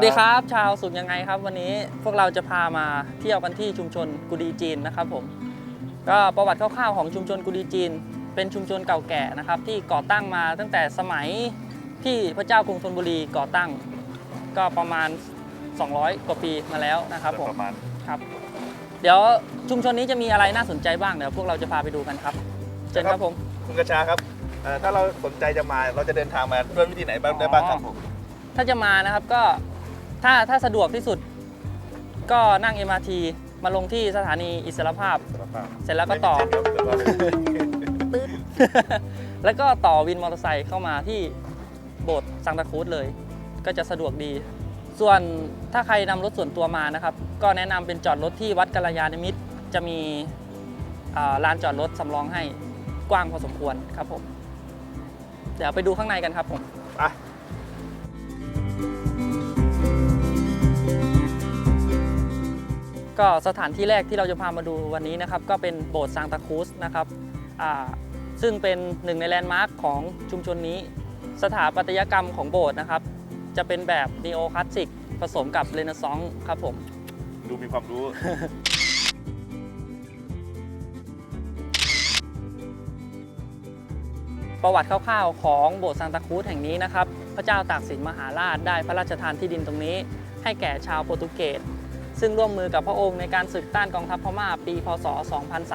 วัสดีครับ ชาวสุขยังไงครับ วันนี้พวกเราจะพามาเที่ยวกันที่ชุมชนกุดีจีนนะครับผมก็ประวัติคร่าวๆของชุมชนกุดีจีน เป็นชุมชนเก่าแก่นะครับ ที่ก่อตั้งมาตั้งแต่สมัยที่พระเจ้ากรุงธนบุรีก่อตั้ง ก็ประมาณ 200 กว่าปีมาแล้วนะครับผมประมาณครับเดี๋ยวชุมชนนี้จะมีอะไรน่าสนใจบ้างเดี๋ยวพวกเราจะพาไปดูกันครับเชิญครับผมคุณกระชาครับเอ่อถ้าเราสนใจจะมาเราจะเดินทางมาด้วยวิธีไหนบ้างได้บ้างครับผมถ้าจะมานะครับก็ ถ้าถ้าสะดวกที่สุดก็นั่ง MRT มาลงที่สถานีอิสรภาพสารภาพเสร็จแล้วก็ต่อ ไม่มีเจ็ดครับแต่ว่าตืดแล้วก็ต่อวินมอเตอร์ไซค์เข้ามาที่โบสถ์ซังตาครูสเลย ก็จะสะดวกดี ส่วนถ้าใครนำรถส่วนตัวมานะครับ ก็แนะนำเป็นจอดรถที่วัดกัลยาณมิตร จะมีอ่าลานจอดรถสำรองให้กว้างพอสมควรครับผม เดี๋ยวไปดูข้างในกันครับผม อะ ก็สถานที่แรกที่เราจะพามาดูวันนี้นะครับ ก็เป็นโบสถ์ซางตาครูสนะครับอ่าซึ่งเป็นหนึ่งในแลนด์มาร์คของชุมชนนี้ สถาปัตยกรรมของโบสถ์นะครับ จะเป็นแบบนีโอคลาสสิกผสมกับเรเนซองส์ครับผม ดูมีความรู้ ประวัติคร่าวๆ ของโบสถ์ซานตาครูสแห่งนี้นะครับ พระเจ้าตากสินมหาราชได้พระราชทานที่ดินตรงนี้ ให้แก่ชาวโปรตุเกส ซึ่งร่วมมือกับพระองค์ในการศึกต้านกองทัพพม่าปี พศ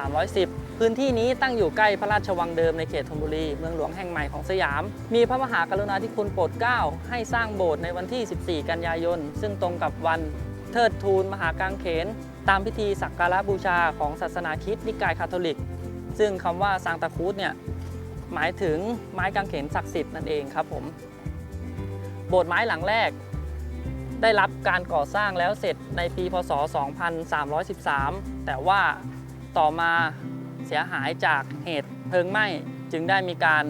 2310 พื้นที่นี้ตั้งอยู่ใกล้พระราชวังเดิมในเขตธนบุรี เมืองหลวงแห่งใหม่ของสยาม มีพระมหากรุณาธิคุณโปรดเกล้าให้สร้างโบสถ์ในวันที่ 14 กันยายน ซึ่งตรงกับวันเทิดทูนมหากางเขน ตามพิธีสักการะบูชาของศาสนาคริสต์นิกายคาทอลิก ซึ่งคำว่าซางตาครูสเนี่ยหมายถึงไม้กางเขนศักดิ์สิทธิ์นั่นเองครับผม โบสถ์ไม้หลังแรก ได้รับการก่อสร้างแล้วเสร็จในปีพศ 2313 แต่ว่าต่อมาเสียหายจากเหตุเพลิงไหม้จึงได้มีการ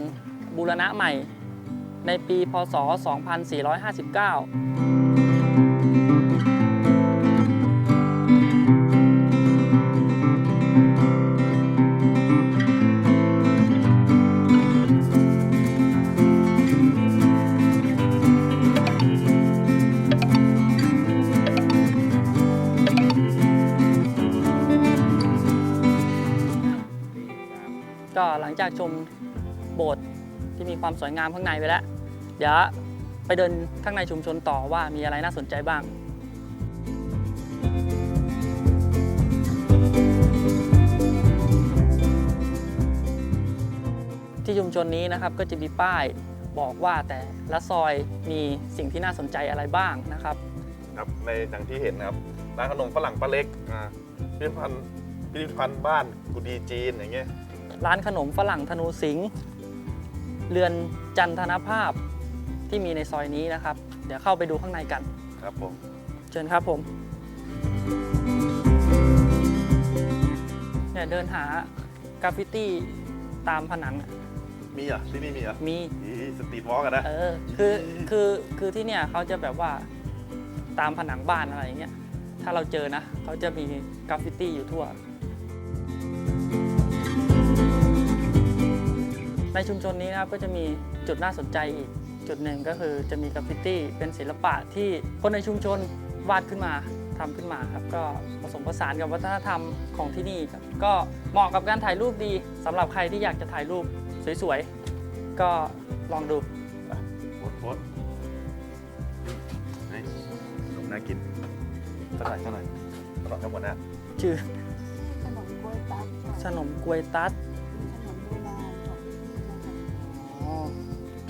บูรณะใหม่ในปีพศ 2459 จากชมโบสถ์ที่มีความสวยงามข้างในไปแล้ว เดี๋ยวไปเดินข้างในชุมชนต่อว่ามีอะไรน่าสนใจบ้างที่ชุมชนนี้นะครับก็จะมีป้ายบอกว่าแต่ละซอยมีสิ่งที่น่าสนใจอะไรบ้างนะครับครับในอย่างที่เห็นนะครับร้านขนมฝรั่งป้าเล็กพิพิธภัณฑ์พิพิธภัณฑ์บ้านกุดีจีนอย่างเงี้ย ร้านขนมฝรั่งธนูสิงห์เรือนจันทนภาพที่มีในซอยนี้นะครับ เดี๋ยวเข้าไปดูข้างในกัน ครับผม เชิญครับผมเนี่ยเดินหากราฟฟิตี้ตามผนังอะมีเหรอะที่นี่มีเหรอะมีสตรีทวอล์กอะนะ เออ คือ คือ คือที่เนี่ยเขาจะแบบว่าตามผนังบ้านอะไรอย่างเงี้ย ถ้าเราเจอนะ เขาจะมีกราฟฟิตี้อยู่ทั่ว ในชุมชนนี้นะครับก็จะมีจุดน่าสนใจอีกจุดหนึ่งก็คือจะมีกราฟฟิตี้เป็นศิลปะที่คนในชุมชนวาดขึ้นมาทำขึ้นมาครับก็ผสมผสานกับวัฒนธรรมของที่นี่ครับก็เหมาะกับการถ่ายรูปดีสำหรับใครที่อยากจะถ่ายรูปสวยๆ ก็ลองดูโพสต์โพสต์เฮ้ยขนมน่ากินเท่าไหร่เท่าไหร่ตลอดทั้งหมดนะชื่อขนมกล้วยตั๊กค่ะขนมกล้วยตัด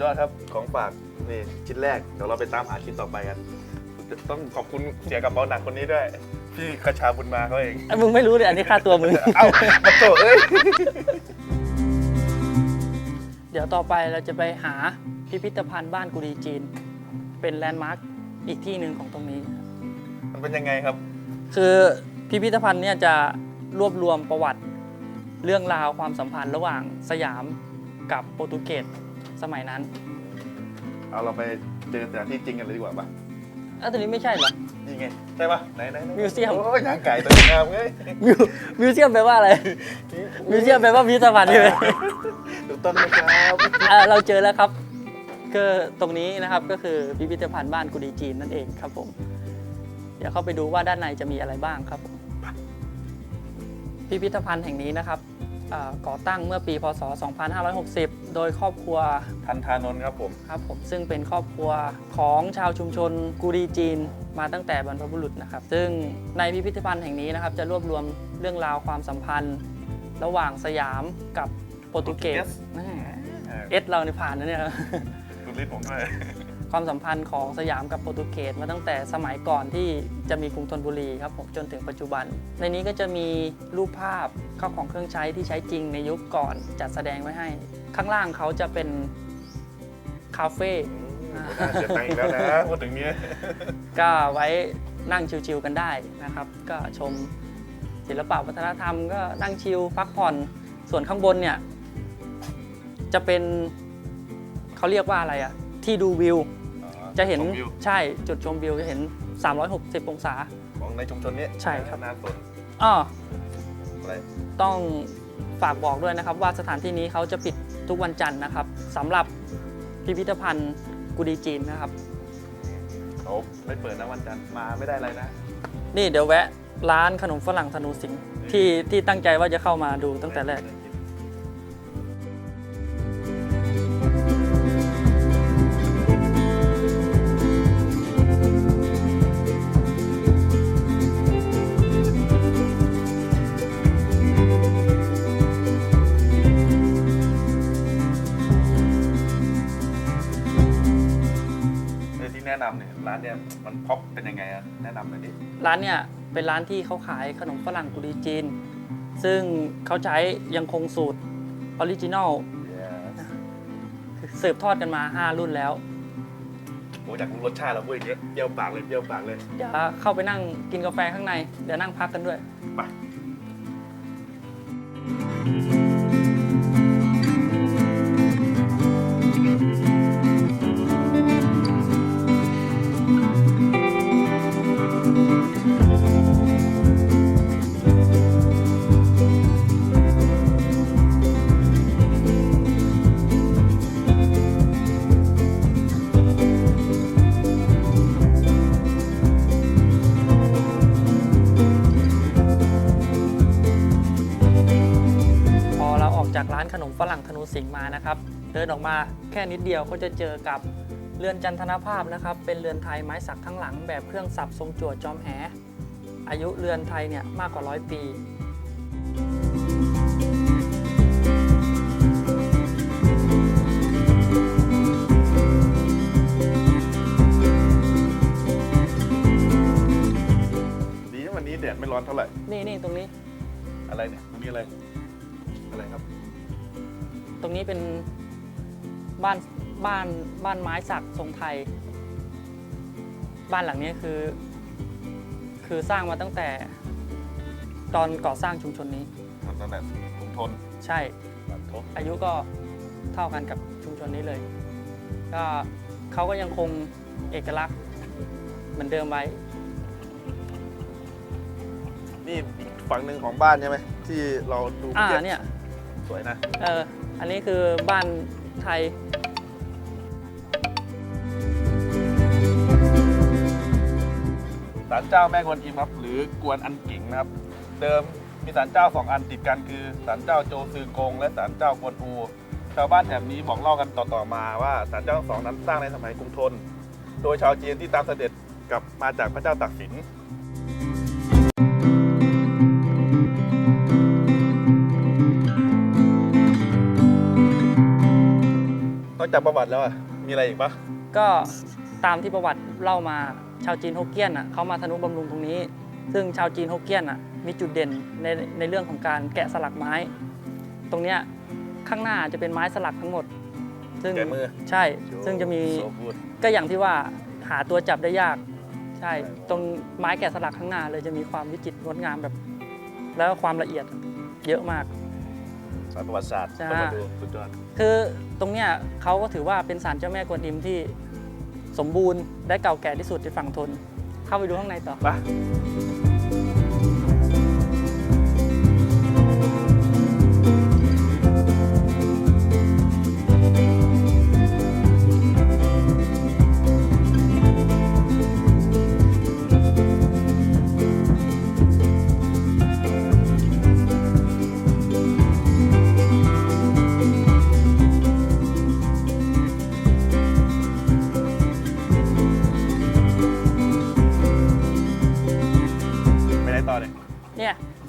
อดครับของฝากนี่ชิ้นแรกเดี๋ยวเราไปตามหาชิ้นต่อไปกัน ต้องขอบคุณเสียกับเบาหนักคนนี้ด้วยพี่คชาบุญมาเขาเองไอ้มึงไม่รู้เลยอันนี้ค่าตัวมึง เอ้ามาโตเอ้ยเดี๋ยวต่อไปเราจะไปหาพิพิธภัณฑ์บ้านกุดีจีน เป็นแลนด์มาร์คอีกที่หนึ่งของตรงนี้ มันเป็นยังไงครับ คือพิพิธภัณฑ์เนี่ยจะรวบรวมประวัติเรื่องราวความสัมพันธ์ระหว่างสยามกับโปรตุเกส สมัยนั้นเอาเราไปเจอแต่ที่จริงกันเลยดีกว่าปะเอ้าตัวนี้ไม่ใช่เหรอ นี่ไง ใช่ปะไหนไหนไหนมิวเซียม โอ้ยยางไก่ตัวนี้งามเอ้ยมิวมิวเซียมแปลว่าอะไร มิวเซียมแปลว่าพิพิธภัณฑ์ใช่ไหมถูกต้องนะครับอ่าเราเจอแล้วครับคก็ตรงนี้นะครับก็คือพิพิธภัณฑ์บ้านกุดีจีนนั่นเองครับผม เดี๋ยวเข้าไปดูว่าด้านในจะมีอะไรบ้างครับผม พิพิธภัณฑ์แห่งนี้นะครับอ่าก่อตั้งเมื่อปี พศ 2560 โดยครอบครัวทันทานนท์ครับผม ครับผมซึ่งเป็นครอบครัวของชาวชุมชนกุดีจีน มาตั้งแต่บรรพบุรุษนะครับ ซึ่งในพิพิธภัณฑ์แห่งนี้นะครับ จะรวบรวมเรื่องราวความสัมพันธ์ ระหว่างสยามกับโปรตุเกสโปรตุเกสแม่เออเอสเราในยผ่านนะเนี่ยคุณลิศผมด้วยความสัมพันธ์ของสยามกับโปรตุเกสมาตั้งแต่สมัยก่อนที่จะมีกรุงธนบุรีครับผมจนถึงปัจจุบัน ในนี้ก็จะมีรูปภาพข้าวของเครื่องใช้ที่ใช้จริงในยุคก่อนจัดแสดงไว้ให้ ข้างล่างเขาจะเป็นคาเฟ่อืมหัวหน้าเสียตังค์อีกแล้วนะพูดถึงเนี้ยก็ไว้นั่งชิวๆกันได้นะครับ ก็ชมศิลปะวัฒนธรรมก็นั่งชิลพักผ่อนส่วนข้างบนเนี่ย จะเป็นเขาเรียกว่าอะไรอะที่ดูวิว จะเห็นชมวิวใช่จุดชมวิวจะเห็น 360 องศา ของในชุมชนนี้ใช่ครับนาสนอ้ออะไรต้องฝากบอกด้วยนะครับว่าสถานที่นี้เขาจะปิด ทุกวันจันทร์นะครับสำหรับพิพิธภัณฑ์กุดีจีนนะครับ เขาไม่เปิดนะวันจันทร์มาไม่ได้อะไรนะนี่เดี๋ยวแวะร้านขนมฝรั่งธนูสิงห์ที่ที่ตั้งใจว่าจะเข้ามาดูตั้งแต่แรก แนะนำเนี่ยร้านเนี่ยมันพ็อปเป็นยังไงอะแนะนำหน่อยดิร้านเนี่ยเป็นร้านที่เขาขายขนมฝรั่งกุดีจีน ซึ่งเขาใช้ยังคงสูตรออริจินอลสืบทอดกันมา 5 รุ่นแล้ว โอ้จากรู้รสชาติแล้วพูดอย่างเงี้ยเปรี้ยวปากเลยเปรี้ยวปากเลยเดี๋ยวเข้าไปนั่งกินกาแฟข้างใน เดี๋ยวนั่งพักกันด้วย ไป จากร้านขนมฝรั่งธนูสิงห์มานะครับ เดินออกมาแค่นิดเดียวก็จะเจอกับเรือนจันทนภาพนะครับ เป็นเรือนไทยไม้สักทั้งหลังแบบเครื่องสับทรงจั่วจอมแห อายุเรือนไทยเนี่ยมากกว่าร้อยปีดีนะวันนี้แดดไม่ร้อนเท่าไหร่ นี่นี่ตรงนี้ อะไรเนี่ยตรงนี้อะไร อะไรครับ ตรงนี้เป็นบ้านบ้านบ้านไม้สักทรงไทย บ้านหลังนี้คือ คือสร้างมาตั้งแต่ตอนก่อสร้างชุมชนนี้มันตั้งแต่กรุงทนใช่บัตรทบอายุก็เท่ากันกับชุมชนนี้เลย ก็เขาก็ยังคงเอกลักษณ์เหมือนเดิมไว้ นี่อีกฝั่งหนึ่งของบ้านใช่ไหมที่เราดูอ่ามื่กี้เนี่ย สวยนะ เออ อันนี้คือบ้านไทยศาลเจ้าแม่กวนอิมครับ หรือกวนอันกิ่งนะครับ เดิมมีศาลเจ้าสองอันติดกันคือศาลเจ้าโจซือกง และศาลเจ้ากวนอูชาวบ้านแถบนี้บอกเล่ากันต่อๆมาว่าศาลเจ้าทั้งสองนั้นสร้างในสมัยกรุงธนโดยชาวจีนที่ตามเสด็จกลับมาจากพระเจ้าตากสิน อกจากประวัติแล้วอะมีอะไรอีกปะก็ตามที่ประวัติเล่ามาชาวจีนฮกเกี้ยนอะเขามาทนุบำรุงตรงนี้ ซึ่งชาวจีนฮกเกี้ยนอะมีจุดเด่นในในเรื่องของการแกะสลักไม้ ตรงเนี้ยข้างหน้าจะเป็นไม้สลักทั้งหมด ซึ่งแกะมือ ใช่ ซึ่งจะมีโซกูดก็อย่างที่ว่าหาตัวจับได้ยาก ใช่ ตรงไม้แกะสลักข้างหน้าเลยจะมีความวิจิตรงดงามแบบ แล้วก็ความละเอียดเยอะมาก สายประวัติศาสตร์จ้าต้องมาดูสุดยอดคือตรงเนี้ยเขาก็ถือว่าเป็นศาลเจ้าแม่กวนอิมที่สมบูรณ์และเก่าแก่ที่สุดในฝั่งทน เข้าไปดูข้างในต่อไป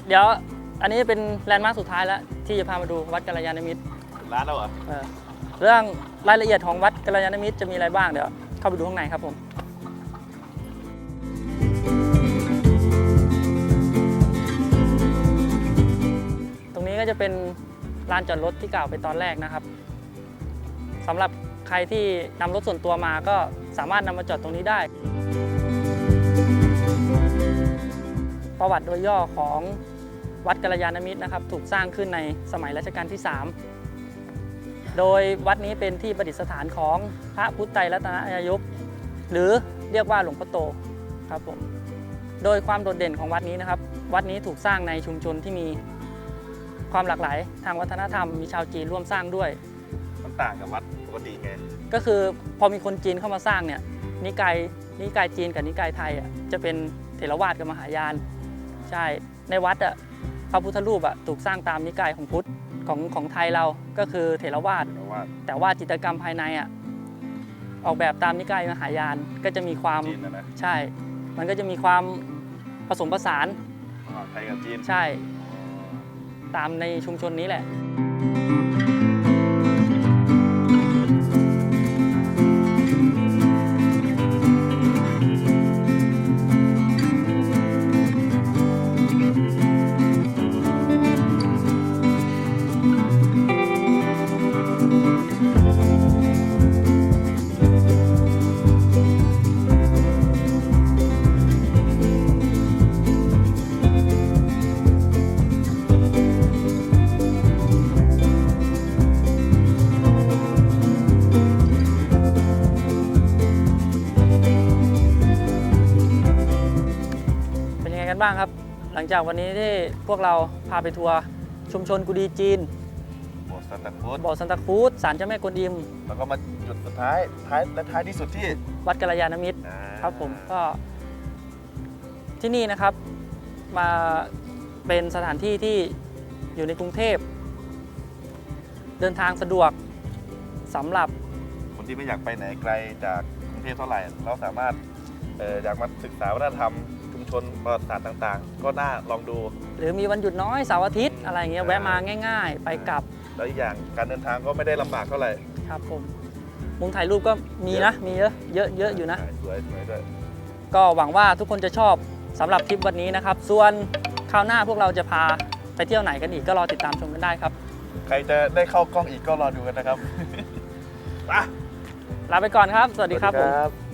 เนี่ยเดี๋ยวอันนี้เป็นแลนด์มาร์คสุดท้ายแล้ว ที่จะพามาดูวัดกัลยาณมิตรร้านเราเหรอเออเรื่องรายละเอียดของวัดกัลยาณมิตรจะมีอะไรบ้างเดี๋ยวเข้าไปดูข้างในครับผมตรงนี้ก็จะเป็นลานจอดรถที่กล่าวไปตอนแรกนะครับสำหรับใครที่นำรถส่วนตัวมาก็สามารถนำมาจอดตรงนี้ได้ ประวัติโดยย่อของ วัดกัลยาณมิตรนะครับ ถูกสร้างขึ้นในสมัยรัชกาลที่ 3 โดยวัดนี้เป็นที่ประดิษฐานของพระพุทธไตรรัตนยยกหรือเรียกว่าหลวงพ่อโตครับผมโดยความโดดเด่นของวัดนี้นะครับ วัดนี้ถูกสร้างในชุมชนที่มีความหลากหลายทางวัฒนธรรมมีชาวจีนร่วมสร้างด้วย มันต่างกับวัดปกติไงก็คือพอมีคนจีนเข้ามาสร้างเนี่ยนิกายนิกายจีนกับนิกายไทยอะจะเป็นเถรวาทกับมหายาน ใช่ในวัดอะพ ระพุทธรูปอะถูกสร้างตามนิกายของพุทธของของไทยเราก็คือเถรวาทเพราะว่าแต่ว่าจิตรกรรมภายในอะออกแบบตามนิกายมหายานก็จะมีความจีนนะนะใช่ มันก็จะมีความผสมผสานอ๋อไทยกับจีน ใช่ตามในชุมชนนี้แหละ งจากวันนี้ที่พวกเราพาไปทัวร์ชุมชนกุดีจีนโบสถ์ซันตาครูซบ่อซันตาครูซศาลเจ้าแม่กวนอิม แล้วก็มาจุดสุดท้ายท้ายและท้ายที่สุดที่วัดกัลยาณมิตร อ่าครับผมก็ที่นี่นะครับมาเป็นสถานที่ที่อยู่ในกรุงเทพ เดินทางสะดวกสำหรับคนที่ไม่อยากไปไหนไกลจากกรุงเทพเท่าไหร่ เราสามารถเอ่ออยากมาศึกษาวัฒนธรรมชุมชนประวัติศาสตร์ต่างๆ ก็น่าลองดู หรือมีวันหยุดน้อยเสาร์อาทิตย์อะไรเงี้ยแวะมาง่าย ๆ ไปกลับแล้วอีกอย่างการเดินทางก็ไม่ได้ลำบากเท่าไหร่ครับผมมุมถ่ายรูปก็มีนะมีเยอะเยอะเยอะอยู่นะ สวยสวยด้วย ก็หวังว่าทุกคนจะชอบสำหรับทริปวันนี้นะครับ ส่วนคราวหน้าพวกเราจะพาไปเที่ยวไหนกันอีกก็รอติดตามชมกันได้ครับ ใครจะได้เข้ากล้องอีกก็รอดูกันนะครับ ลาไปก่อนครับ สวัสดีครับผมสวัสดี